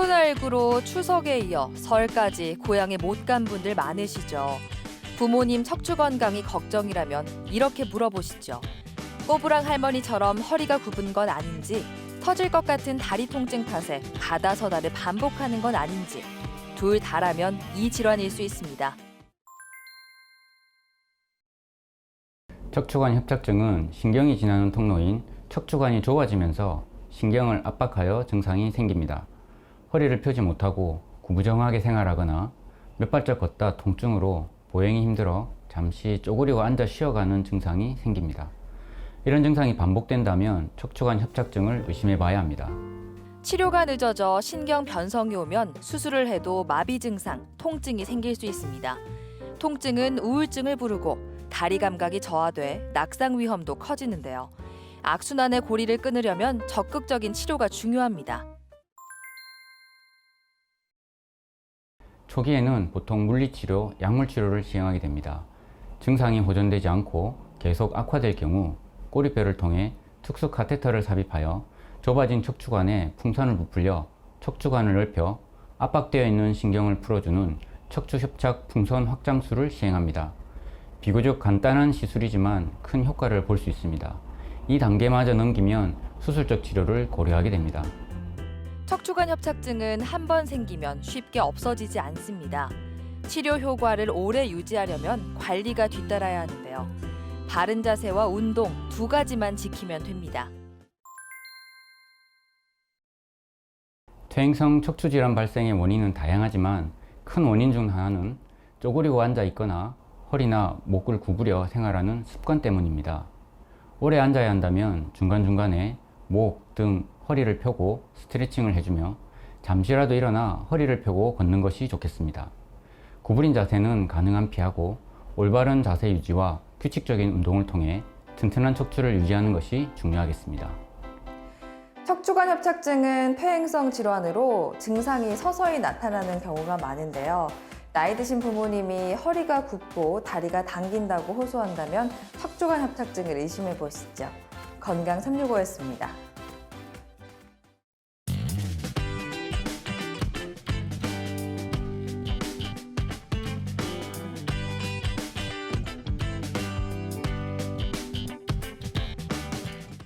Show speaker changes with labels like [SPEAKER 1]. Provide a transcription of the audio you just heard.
[SPEAKER 1] 코로나19로 추석에 이어 설까지 고향에 못 간 분들 많으시죠. 부모님 척추 건강이 걱정이라면 이렇게 물어보시죠. 꼬부랑 할머니처럼 허리가 굽은 건 아닌지, 터질 것 같은 다리 통증 탓에 가다 서다를 반복하는 건 아닌지, 둘 다라면 이 질환일 수 있습니다.
[SPEAKER 2] 척추관 협착증은 신경이 지나는 통로인 척추관이 좁아지면서 신경을 압박하여 증상이 생깁니다. 허리를 펴지 못하고 구부정하게 생활하거나 몇 발짝 걷다 통증으로 보행이 힘들어 잠시 쪼그리고 앉아 쉬어가는 증상이 생깁니다. 이런 증상이 반복된다면 척추관 협착증을 의심해 봐야 합니다.
[SPEAKER 1] 치료가 늦어져 신경 변성이 오면 수술을 해도 마비 증상, 통증이 생길 수 있습니다. 통증은 우울증을 부르고 다리 감각이 저하돼 낙상 위험도 커지는데요. 악순환의 고리를 끊으려면 적극적인 치료가 중요합니다.
[SPEAKER 2] 초기에는 보통 물리치료, 약물치료를 시행하게 됩니다. 증상이 호전되지 않고 계속 악화될 경우 꼬리뼈를 통해 특수 카테터를 삽입하여 좁아진 척추관에 풍선을 부풀려 척추관을 넓혀 압박되어 있는 신경을 풀어주는 척추협착 풍선 확장술을 시행합니다. 비교적 간단한 시술이지만 큰 효과를 볼 수 있습니다. 이 단계마저 넘기면 수술적 치료를 고려하게 됩니다.
[SPEAKER 1] 척추관 협착증은 한 번 생기면 쉽게 없어지지 않습니다. 치료 효과를 오래 유지하려면 관리가 뒤따라야 하는데요. 바른 자세와 운동 두 가지만 지키면 됩니다.
[SPEAKER 2] 퇴행성 척추 질환 발생의 원인은 다양하지만 큰 원인 중 하나는 쪼그리고 앉아 있거나 허리나 목을 구부려 생활하는 습관 때문입니다. 오래 앉아야 한다면 중간중간에 목, 등, 허리를 펴고 스트레칭을 해주며 잠시라도 일어나 허리를 펴고 걷는 것이 좋겠습니다. 구부린 자세는 가능한 피하고 올바른 자세 유지와 규칙적인 운동을 통해 튼튼한 척추를 유지하는 것이 중요하겠습니다.
[SPEAKER 3] 척추관 협착증은 퇴행성 질환으로 증상이 서서히 나타나는 경우가 많은데요. 나이 드신 부모님이 허리가 굽고 다리가 당긴다고 호소한다면 척추관 협착증을 의심해 보시죠. 건강 365였습니다.